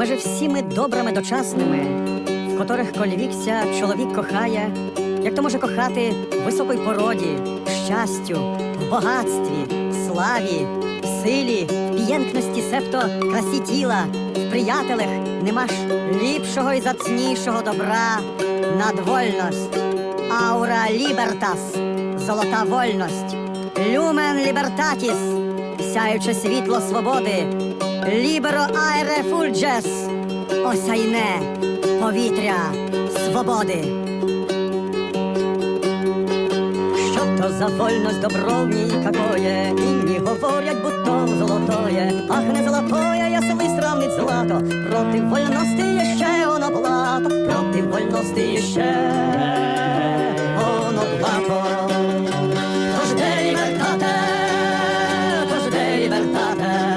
Може, всі ми добрими дочасними, в котрих колівікся чоловік кохає, як то може кохати в високій породі, в щастю, в багатстві, в славі, в силі, в п'єнкності, себто красі тіла, в приятелях? Нема ж ліпшого і зацнішого добра. Над вольність. Аура лібертас, золота вольність, люмен лібертатіс, сяюче світло свободи, ліберо аере фульджес, осяйне повітря свободи. Що то за вольность добровній какое, Інні говорять, будто золотое, ах не золотое, если сравнить злато, проти вольності є ще оно блато, проти вольності є ще оно блато. Тож де лібертате, тож де лібертате,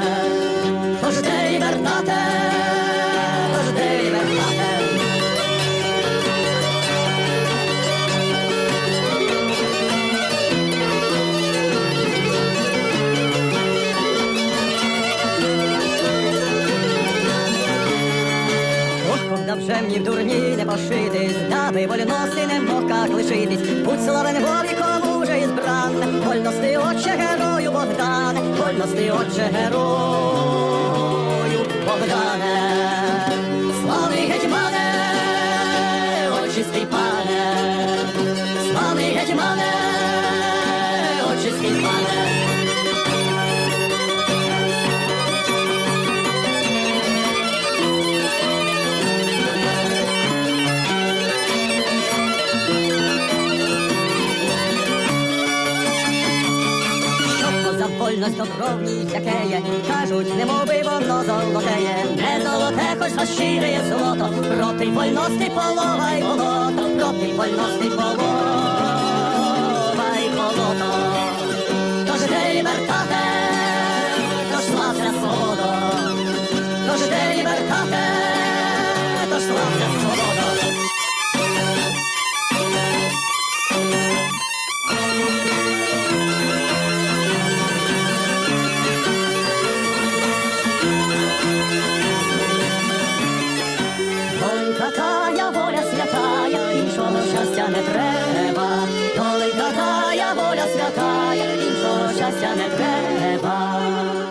в дурні не пошитись, даби вольності не мог как лишитись. Будь славен вовіком уже ізбран, вольності отче герою Богдане, вольності отче герою Богдане. Повольно стокровні сякеє, кажуть, немоби воно золотеє, не золоте, хоч розширює золото, проти вольності полова й болото, проти вольності полова й болото. Тож де лібертате, тож слався свобода, тож де лібертате, тож слався свобода. Ой, какая воля святая, іншого щастя не треба. Ой, какая воля святая, іншого щастя не треба.